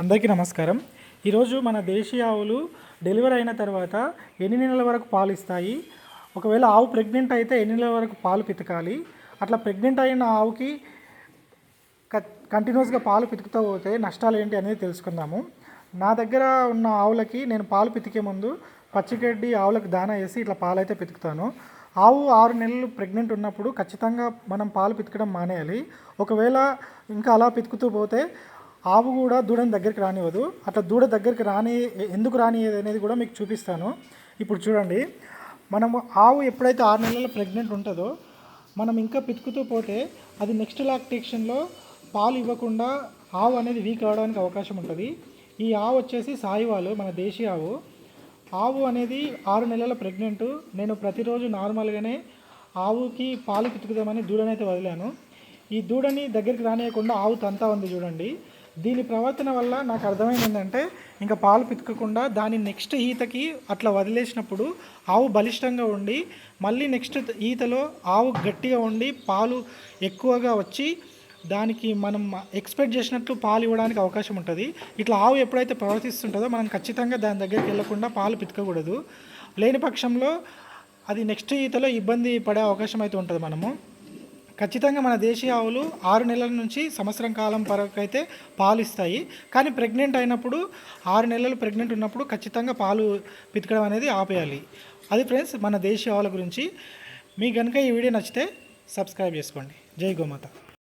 అందరికీ నమస్కారం. ఈరోజు మన దేశీయ ఆవులు డెలివరీ అయిన తర్వాత ఎన్ని నెలల వరకు పాలు ఇస్తాయి? ఒకవేళ ఆవు ప్రెగ్నెంట్ అయితే ఎన్ని నెలల వరకు పాలు పితకాలి? అట్లా ప్రెగ్నెంట్ అయిన ఆవుకి కంటిన్యూస్గా పాలు పితుకుతూ పోతే నష్టాలు ఏంటి అనేది తెలుసుకుందాము. నా దగ్గర ఉన్న ఆవులకి నేను పాలు పితికే ముందు పచ్చిగడ్డి ఆవులకు దానా వేసి ఇట్లా పాలు అయితే పితుకుతాను. ఆవు ఆరు నెలలు ప్రెగ్నెంట్ ఉన్నప్పుడు ఖచ్చితంగా మనం పాలు పితకడం మానేయాలి. ఒకవేళ ఇంకా అలా పితుకుతూ పోతే ఆవు కూడా దూడని దగ్గరికి రానివ్వదు. అట్లా దూడ దగ్గరికి రాని ఎందుకు రానియదు అనేది కూడా మీకు చూపిస్తాను. ఇప్పుడు చూడండి. మనము ఆవు ఎప్పుడైతే ఆరు నెలల ప్రెగ్నెంట్ ఉంటుందో మనం ఇంకా పితుకుతూ పోతే అది నెక్స్ట్ లాక్టేషన్లో పాలు ఇవ్వకుండా ఆవు అనేది వీక్ అవడానికి అవకాశం ఉంటుంది. ఈ ఆవు వచ్చేసి సాయివాలు మన దేశీయ ఆవు. ఆవు అనేది ఆరు నెలల ప్రెగ్నెంట్. నేను ప్రతిరోజు నార్మల్గానే ఆవుకి పాలు పితుకుదామని దూడనైతే వదిలాను. ఈ దూడని దగ్గరికి రానియకుండా ఆవు తంతా ఉంది చూడండి. దీని ప్రవర్తన వల్ల నాకు అర్థమైంది ఏంటంటే ఇంకా పాలు పితకకుండా దాని నెక్స్ట్ ఈతకి అట్లా వదిలేసినప్పుడు ఆవు బలిష్టంగా ఉండి మళ్ళీ నెక్స్ట్ ఈతలో ఆవు గట్టిగా ఉండి పాలు ఎక్కువగా వచ్చి దానికి మనం ఎక్స్పెక్ట్ చేసినట్లు పాలు ఇవ్వడానికి అవకాశం ఉంటుంది. ఇట్లా ఆవు ఎప్పుడైతే ప్రవర్తిస్తుంటుందో మనం ఖచ్చితంగా దాని దగ్గరికి వెళ్ళకుండా పాలు పితకకూడదు. లేని పక్షంలో అది నెక్స్ట్ ఈతలో ఇబ్బంది పడే అవకాశం అయితే ఉంటుంది మనము. ఖచ్చితంగా మన దేశీయ ఆవులు ఆరు నెలల నుంచి సంవత్సరం కాలం వరకు అయితే పాలు ఇస్తాయి కానీ ప్రెగ్నెంట్ అయినప్పుడు ఆరు నెలలు ప్రెగ్నెంట్ ఉన్నప్పుడు ఖచ్చితంగా పాలు పితకడం అనేది ఆపేయాలి. అది ఫ్రెండ్స్ మన దేశీయ ఆవుల గురించి. మీకు కనుక ఈ వీడియో నచ్చితే సబ్స్క్రైబ్ చేసుకోండి. జై గోమాత.